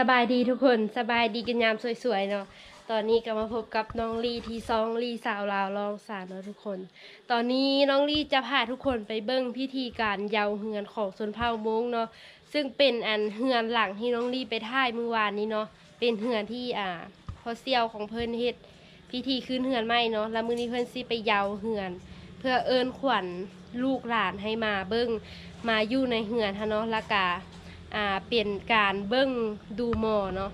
สบายดีทุกคนสบายดีกันยามสวยๆเนาะตอนนี้ก็มาพบกับน้องลีที่ซองลีสาวลาวลองสารเนาะทุกคน ตอนนี้น้องลีจะพาทุกคนไปเบิ้งพิธีการเยาเฮือนของชนเผ่ามงเนาะซึ่งเป็นอันเฮือนหลังที่น้องลีไปท่ายเมื่อวานนี้เนาะเป็นเฮือนที่อ่าพอเซียวของเพิ่นเฮ็ดพิธีขึ้นเฮือนใหม่เนาะแล้วมื้อนี้เพิ่นสิไปเยาเฮือน เพื่อเอิ้นขวัญลูกหลานให้มาเบิ้งมาอยู่ในเฮือนฮะเนาะละกา อ่าเปลี่ยนการเบิ้งดูหมอเนาะ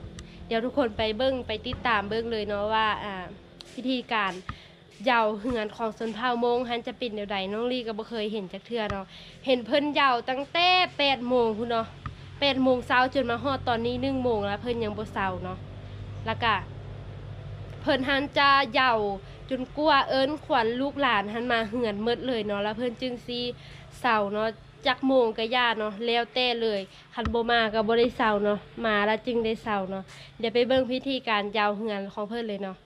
เดี๋ยวทุกคนไปเบิ้งไปติดตามเบิ้งเลยเนาะว่าอ่าพิธีการเหยาเหือนของชนเผ่ามงฮันจะเป็นเดี๋ยวใดน้องลี่ก็บ่เคยเห็นจักเทือเนาะเห็นเพิ่นเหยาตั้งแต่8โมงพุ่นเนาะ8โมงเช้าจนมาฮอดตอนนี้1โมงแล้วเพิ่นยังบ่เช้าเนาะแล้วก็เพิ่นหันจะเหยาจนกลัวเอิ้นขวัญลูกหลานหันมาเหือนหมดเลยเนาะแล้วเพิ่นจึงสิเศร้าเนาะ จักโมงก็ย่าเนาะแล้วแต่เลยคันโบมาก็บ่ได้เศร้าเนาะมาแล้วจึงได้เศร้าเนาะเดี๋ยวไปเบิ่งพิธีการยาวเฮือนของเพิ่นเลยเนาะ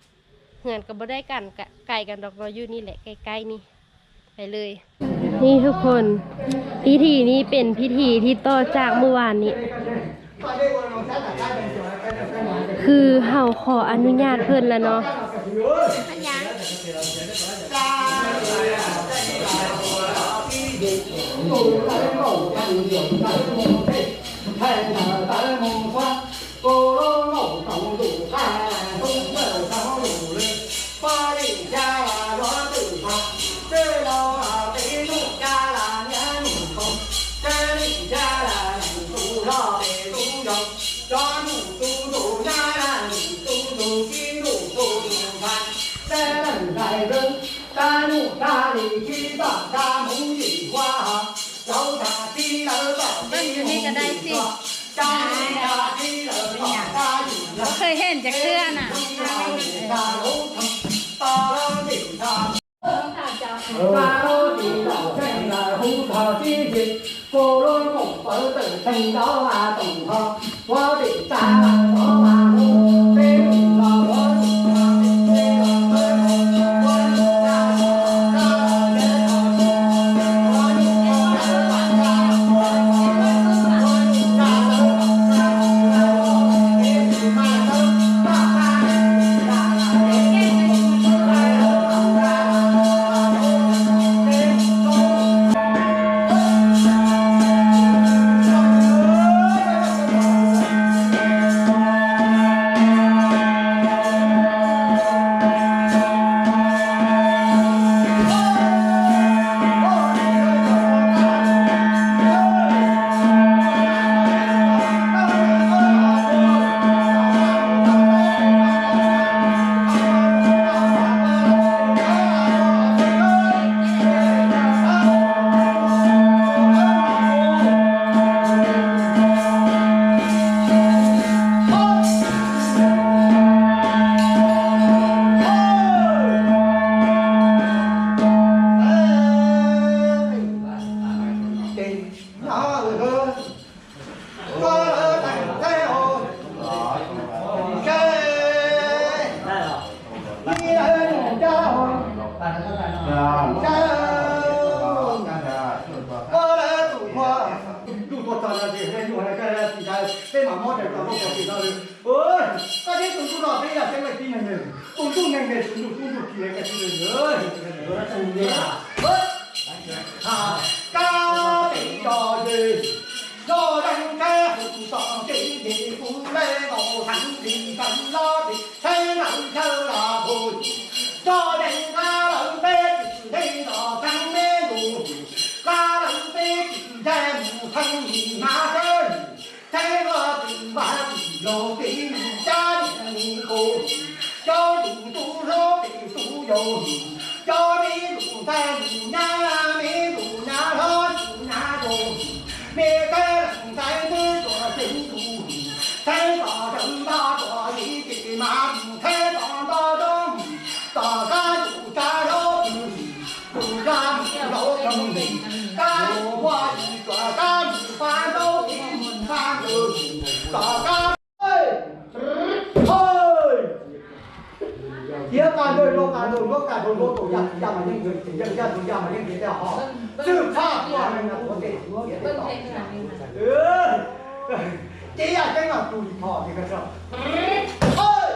เฮือนก็บ่ได้กันไกลกันดอกเนาอยู่นี่แหละใกล้ๆนี่ไปเลย นี่ทุกคน พิธีนี้เป็นพิธีที่ต่อจากเมื่อวานนี้ คือเฮาขออนุญาตเพิ่นแล้วเนาะ 都来咯杨柳怎么配开上了大轮船哦 ก็ได้สิบ่เคยเห็นจะเคลื่อนอะโกโลกเปิดติ่เติ่งดาวาตุ่งทอ 我讲几道了。哎，那些叔叔老伯呀，现在几年了？叔叔年纪叔叔叔叔几年个叔叔？哎，我真的啊。哎，家里家里，老人家红上金的，姑我看你怎老的，才能叫老婆的。老人家老伯子那上面坐，老人家今天。 การโดยโลกการโดยโลกตัวอย่างอย่างมันยังเกิดขึ้นยังยังตัวอย่างมันยังเกิดได้หอสืบภาพว่ามันนะปกติเบิ้งเพลงขนาดนี้นะเออ chỉ là cái nào tùy thọ thì cái rồi ơi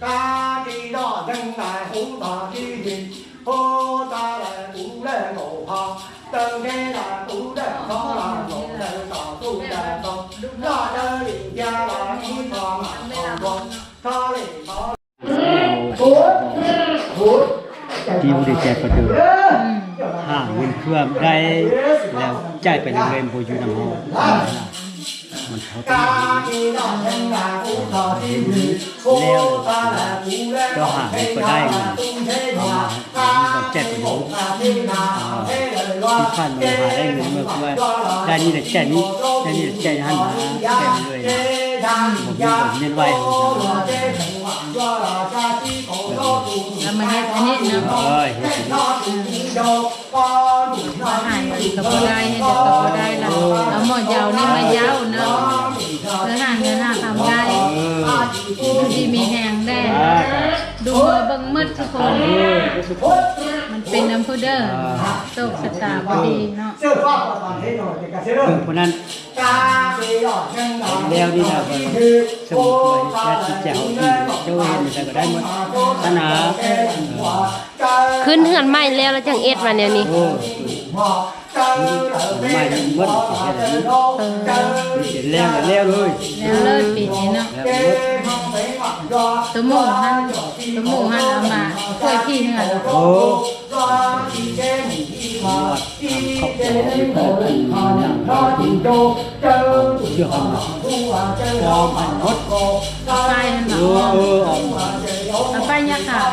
ca đi đó dân đại hữu bà đi gì hô ta là cũng lệ ngộ họ tân thế là cũng lệ khó là ngộ lệ tỏ tu lệ tông lo đơ đi gia là ที่บริจาคประตูห้างเงินเครื่องได้แล้วจ่ายไปโรงเรียนโบอยู่นำห้องมันเขาต้อง ca đi đó dân đại hữu thọ đi gì hô ta là cũng lệ ngộ thế gia là tung thế hòa ca đi ngộ ca thế nào thế lời ที่ loa ผ่านมาหาได้เงินเมื่อเมื่อได้นี่แหละแจ่นี้ได้นี่แหละแจ่หันมาแจ่เลยผมมีผมเงินไว้ผม แล้วมาเฮ็ดอันนี้เนาะเอ้ยเฮ็ดสิอาหารมันก็บ่ได้เฮ็ดก็บ่ได้ละเอาหมอยาวนี่มายาวเนาะเพื่อหาเงินหาทำได้เอออยู่ดีมีแหงได้ดูมือเบิ่งมืดทุกคนเออมันเป็นน้ำพุเด้อโชคชะตาบ่ดีเนาะเพิ่งคนนั้น แล้วนี่นะก็สมุนไพรและจิตแจ๋วที่เจ้าเห็นแต่ก็ได้หมดขนาดขึ้นเหือนใหม่แล้วแล้วจังเอ็ดมาแนวนี้โอ้ไม่หมดเห็นแล้วแล้วเลยแล้วเลิศปีนี้เนาะแล้วหมดตัวหมูหันตัวหมูหันเอามาช่วยพี่เนื้อเนาะโอ้หมดครอบครัวที่เปิดเนอย่างเชื่อหันยอมหันหมดเอาไปหันเออเออออกมาเอาไปยาขาว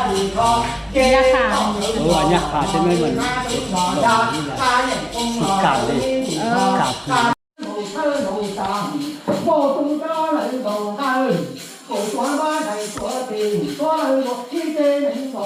ยาขาวเอออันนี้ขาดใช่ไหมมันสิกาเลยกา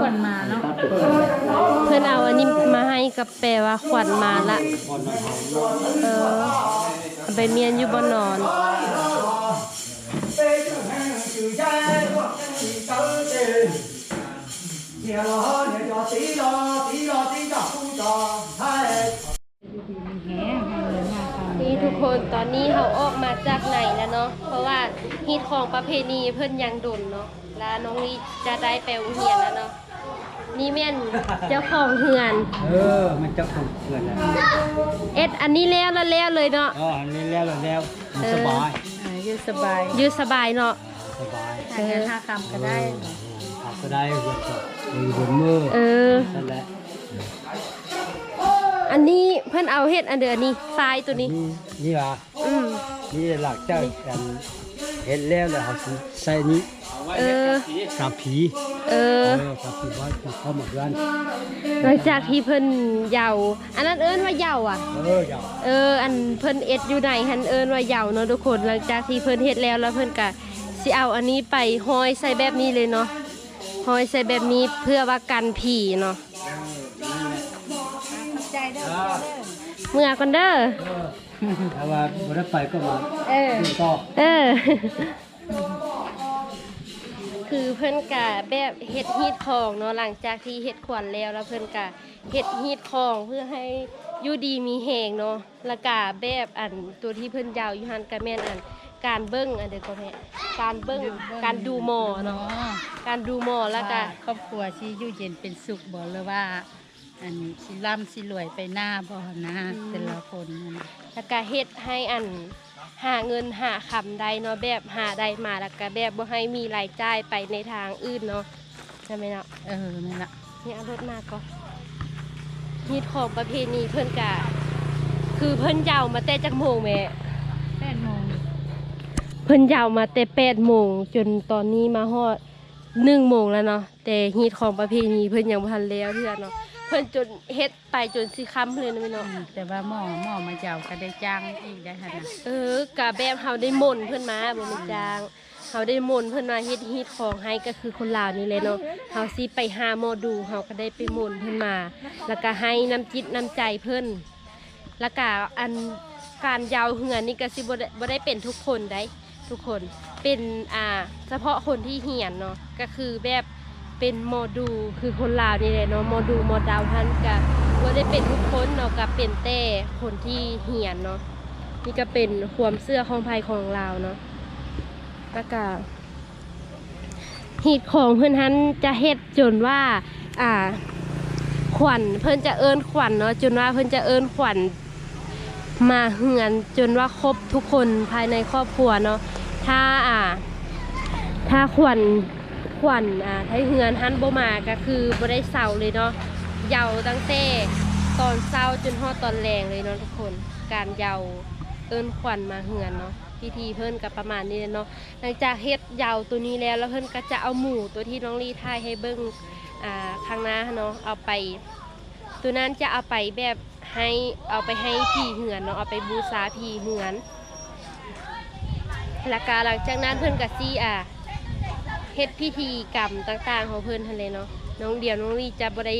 ขวัญมาเนาะเพื่อนเอาอันนี้มาให้กับแปลว่าขวัญมาละ เออเอาไปเมียนอยู่บนนอน แหงให้เงินหาทำนี่ทุกคนตอนนี้เขาออกมาจากไหนแล้วเนาะเพราะว่าฮีตของประเพณีเพื่อนยังดุนเนาะแล้วน้องลีจะได้ไปโรงเรียนแล้วเนาะนี่แม่นเจ้าของเฮือน เออ มันจะคงเพื่อนแล้วเอ็ดอันนี้แล้วแล้วแล้วเลยเนาะอ๋ออันนี้แล้วแล้วมันสบายอ่าอยู่สบายอยู่สบายเนาะสบายหาเงินหาคำก็ได้ขับ ก็ได้หัวจบมือบนมือเออ นั่นแหละอันนี้เพื่อนเอาเฮ็ดอันเดือนนี้ทรายตัวนี้ นี่นี่ว่ะอืมนี่หลักเจ้ากันเห็นแล้วแล้วเขาสิใส่นี้เออกาบผีเอเออ อกาบผีไว้ผูกเข้าหมดกันหลังจากที่เพิ่นเหยาอันนั้นเอิ้นว่าเหยาอะ เอออย่าเออ อันเพิ่นเอ็ดอยู่ไหนหันเอิ้นว่าเหยาเนาะทุกคน หลังจากที่เพิ่นเฮ็ดแล้วแล้วเพิ่นก็สิเอาอันนี้ไปห้อยใส่แบบนี้เลยเนาะ ห้อยใส่แบบนี้เพื่อว่ากันผีเนาะใจเด้อเมื่อก่อนเด้อเออถ้าว่าบ่ได้ไปก็มาเออดูต่อเออ คือเพิ่นกะแบบเฮ็ดฮีดของเนาะหลังจากที่เฮ็ดขวัญแล้วแล้วเพิ่นกะเฮ็ดฮีดของเพื่อให้อยู่ดีมีแหงเนาะแล้วกะแบบอันตัวที่เพิ่นยาวอยู่หั่นกะแม่นอัน การเบิ่งอันเดียวก็แม่การเบิ่งการดูหมอเนาะเนาะการดูหมอแล้วก็ครอบครัวสิอยู่เย็นเป็นสุขบ่หรือว่า อันสิร่ำสิรวยไปหน้าบ่นะแต่ละคนนั่นแล้วก็เฮ็ดให้อันหาเงินหาคำได้เนาะแบบหาได้มาแล้วก็แบบบ่ให้มีรายจ่ายไปในทางอื่นเนาะใช่ไหมเนาะเออนั่นล่ะนี่เอารถมาก่อนฮีดของประเพณีเพิ่นกะคือเพิ่นยาวมาแต่จักโมงแม่8โมง เพิ่นยาวมาแต่แปดโมงจนตอนนี้มาฮอดหนึ่งโมงแล้วเนาะแต่ฮีดของประเพณีเพิ่นยังบ่ทันแล้วเทื่อเนาะเพิ่นจนเฮ็ดไปจนสิค่ำเลยนะแม่เนาะอืมแต่ว่าหมอหมอมาเจ้าก็ได้จ้างอีกได้หั่นน่ะเออกะแบบเฮาได้มนต์เพิ่นมาบ่แม่นจ้างเฮาได้มนต์เพิ่นมาเฮ็ดฮีดของให้ก็คือคนลาวนี่แหละเนาะเฮาสิไปหาหมอดูเฮาก็ได้ไปมนต์เพิ่นมา แล้วก็ให้น้ำจิตน้ำใจเพิ่นแล้วก็อันการยาวเหือนนี่ก็สิบ่ได้บ่ได้เป็นทุกคนได้ ทุกคนเป็นอ่าเฉพาะคนที่เหียนเนาะก็คือแบบเป็นหมดูคือคนลาวนี่แหละเนาะหมดูหมดาวท่านก็บ่ได้เป็นทุกคนเนาะก็เป็นแต่คนที่เหียนเนาะนี่ก็เป็นความเสื้อของภายของลาวเนาะแล้วก็หีดของเพื่อนทันจะเฮ็ดจนว่าอ่าขวัญเพิ่อนจะเอิ้นขวัญเนาะจนว่าเพิ่อนจะเอิ้นขวัญมาเฮือนจนว่าครบทุกคนภายในครอบครัวเนาะ ถ้าอ่า ถ้าขวัญขวัญอ่าถ้าเฮือนหันบ่มาก็คือบ่ได้เศร้าเลยเนาะเหยาตั้งแต่ตอนเช้าจนฮอดตอนแรงเลยเนาะทุกคนการเหยาเอิ้นขวัญมาเฮือนเนาะพิธีเพิ่นก็ประมาณนี้เนาะหลังจากเฮ็ดเหยาตัวนี้แล้วแล้วเพิ่นก็จะเอาหมูตัวที่น้องลีถ่ายให้เบิ่งอ่าข้างหน้าเนาะเอาไป ตัวนั้นจะเอาไปแบบให้เอาไปให้ผีเหือนเนาะเอาไปบูชาผีเหือน แล้วก็หลังจากนั้นเพิ่อนก็สิอ่าเฮ็ดพิธีกรรมต่าง ๆ ของเพิ่อนทันเลยเนาะน้องเดียวน้องลีจะบ่ได้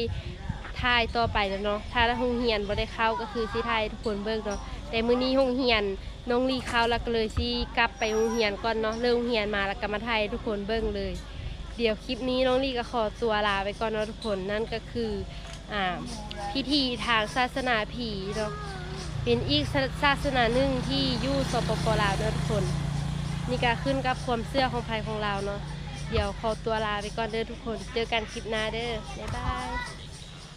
ถ่ายต่อไปแล้วเนาะถ้าโรงเรียนบ่ได้เข้าก็คือสิถ่ายทุกคนเบิ่งเนาะแต่มื้อนี้โรงเรียนน้องลีเข้าแล้วก็เลยสิกลับไปโรงเรียนก่อนเนาะเลิกโรงเรียนมาแล้วก็มาถ่ายทุกคนเบิ่งเลย เดี๋ยวคลิปนี้น้องลี่ก็ขอตัวลาไปก่อนเนาะทุกคนนั่นก็คืออ่าพิธีทางศาสนาผีเนาะเป็นอีกศาสนาหนึ่งที่ยู่สปปลาวเนาะทุกคน นี่ก็ขึ้นกับความเสื้อของภายของเราเนาะเดี๋ยวขอตัวลาไปก่อนเด้อทุกคน เจอกันคลิปหน้าเด้อบ๊ายบาย